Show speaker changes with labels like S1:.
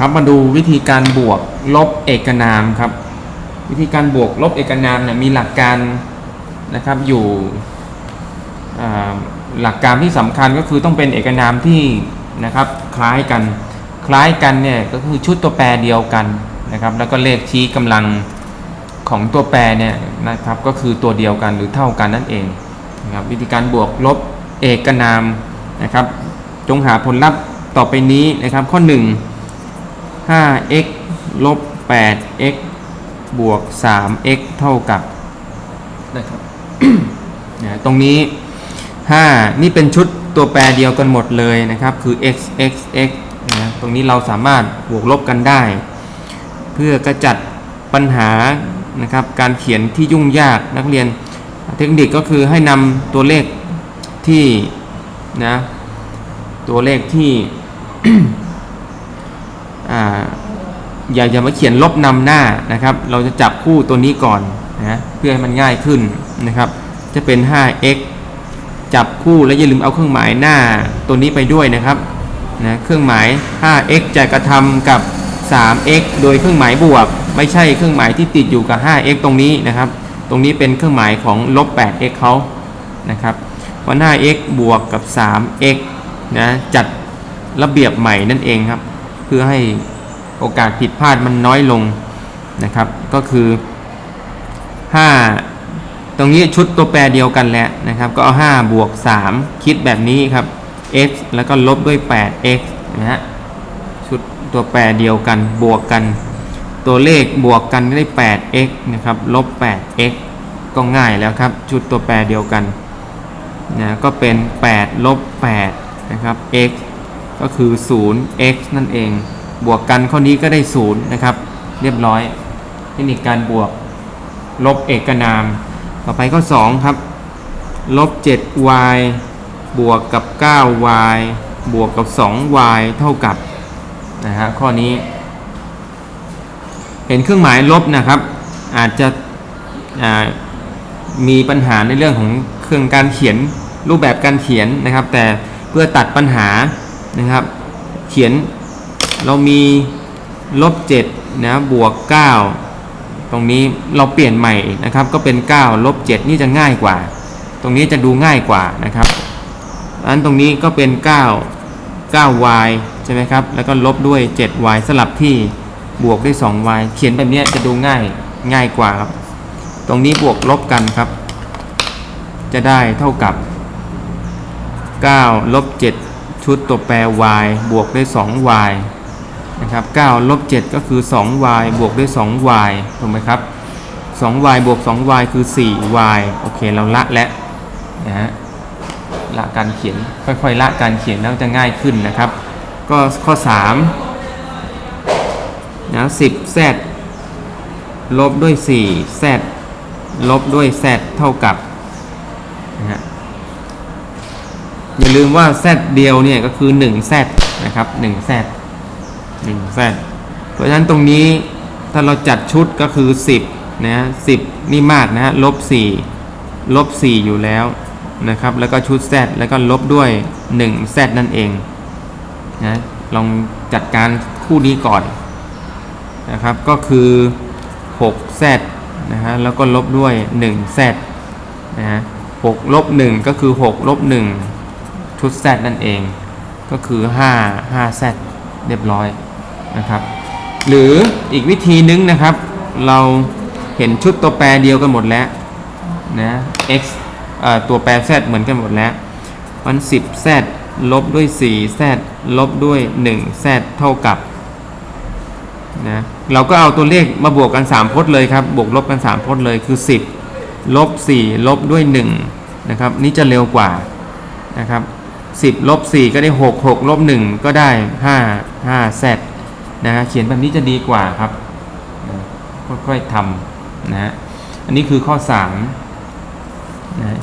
S1: ครับมาดูวิธีการบวกลบเอกนามครับ วิธีการบวกลบเอกนามเนี่ยมีหลักการนะครับอยู่อ่หลักการที่สำคัญก็คือต้องเป็นเอกนามที่นะครับคล้ายกันคล้ายกันเนี่ยก็คือชุดตัวแปรเดียวกันนะครับ แล้วก็เลขชี้กำลังของตัวแปรเนี่ยนะครับก็คือตัวเดียวกันหรือเท่ากันนั่นเองนะครับวิธีการบวกลบเอกนามนะครับ จงหาผลลัพธ์ต่อไปนี้นะครับข้อ 1 5x ลบ 8x บวก 3x เท่ากับนะครับนะตรงนี้ 5 นี่เป็นชุดตัวแปรเดียวกันหมดเลยนะครับ คือ x x x นะตรงนี้เราสามารถบวกลบกันได้ เพื่อกระจัดปัญหานะครับการเขียนที่ยุ่งยากนักเรียน เทคนิคก็คือให้นำตัวเลขที่นะตัวเลขที่ อย่าอย่ามาเขียนลบนำหน้านะครับ เราจะจับคู่ตัวนี้ก่อนนะเพื่อให้มันง่ายขึ้นนะครับ จะเป็น 5x จับคู่แล้วอย่าลืมเอาเครื่องหมายหน้าตัวนี้ไปด้วยนะครับนะเครื่องหมาย 5x จะกระทำกับ 3x โดยเครื่องหมายบวก ไม่ใช่เครื่องหมายที่ติดอยู่กับ 5x ตรงนี้นะครับ ตรงนี้เป็นเครื่องหมายของลบ 8x เขานะครับวัน 5x บวกกับ 3x นะจัดระเบียบใหม่นั่นเองครับ เพื่อให้โอกาสผิดพลาดมันน้อยลงนะครับ ก็คือ 5 ตรงนี้ชุดตัวแปรเดียวกันแหละนะครับ ก็เอา5บวก 3 คิดแบบนี้ครับ x แล้วก็ลบด้วย 8x นะฮะชุดตัวแปรเดียวกันบวกกัน ตัวเลขบวกกันได้ 8x นะครับลบ 8x ก็ง่ายแล้วครับ ชุดตัวแปรเดียวกันนะก็เป็น 8 ลบ 8 นะครับ x ก็คือ 0x นั่นเอง บวกกันข้อนี้ก็ได้ 0 นะครับ เรียบร้อยเทคนิคการบวกลบเอกนาม ต่อไปข้อ 2 ครับ ลบ 7y บวกกับ 9y บวกกับ 2y เท่ากับ นะฮะ ข้อนี้ เห็นเครื่องหมายลบนะครับ อาจจะมีปัญหาในเรื่องของเครื่องการเขียนรูปแบบการเขียนนะครับ แต่เพื่อตัดปัญหา นะครับ เขียนเรามีลบ7นะบวก 9 ตรงนี้เราเปลี่ยนใหม่นะครับ ก็เป็น 9 ลบ 7 นี่จะง่ายกว่า ตรงนี้จะดูง่ายกว่านะครับอันตรงนี้ก็เป็น 9 9y ใช่ไหมครับ แล้วก็ลบด้วย 7y สลับที่บวกด้วย 2y เขียนแบบนี้จะดูง่ายง่ายกว่าครับ ตรงนี้บวกลบกันครับ จะได้เท่ากับ 9 ลบ 7 ชุดตัวแปร y บวกด้วย 2y นะครับ9ลบ7ก็คือ 2y บวกด้วย 2y ถูกไหมครับ 2y บวก 2y คือ 4y โอเคเราละแล้วนะฮะละการเขียนค่อยๆ ละการเขียนแล้วจะง่ายขึ้นนะครับ ก็ข้อ3นะ10 z ลบด้วย4 z ลบด้วย z เท่ากับนะฮะ อย่าลืมว่า z เดียวเนี่ยก็คือ 1z นะครับ 1z 1z เพราะฉะนั้นตรงนี้ถ้าเราจัดชุดก็คือ 10นะ10นี่มากนะฮะลบ4ลบ4อยู่แล้วนะครับ แล้วก็ชุด z แล้วก็ลบด้วย 1z นั่นเองนะลองจัดการคู่นี้ก่อนนะครับ ก็คือ 6z นะฮะแล้วก็ลบด้วย 1z นะฮะ6ลบ1ก็คือ 6 ลบ1 ชุด z นั่นเอง ก็คือ5 5z เรียบร้อยนะครับ หรืออีกวิธีนึงนะครับ เราเห็นชุดตัวแปรเดียวกันหมดแล้วนะ x ตัวแปร z เหมือนกันหมดแล้วมัน 10z ลบด้วย 4z ลบด้วย 1z เท่ากับนะเราก็เอาตัวเลขมาบวกกัน 3 พจน์เลยครับ บวกลบกัน 3 พจน์เลยคือ 10 ลบ 4 ลบด้วย 1 นะครับ นี่จะเร็วกว่านะครับ 10ลบ4ก็ได้ 6 6ลบ1ก็ได้ 5 5 z นะฮะเขียนแบบนี้จะดีกว่าครับ ค่อยๆทำนะฮะอันนี้คือข้อ3นะ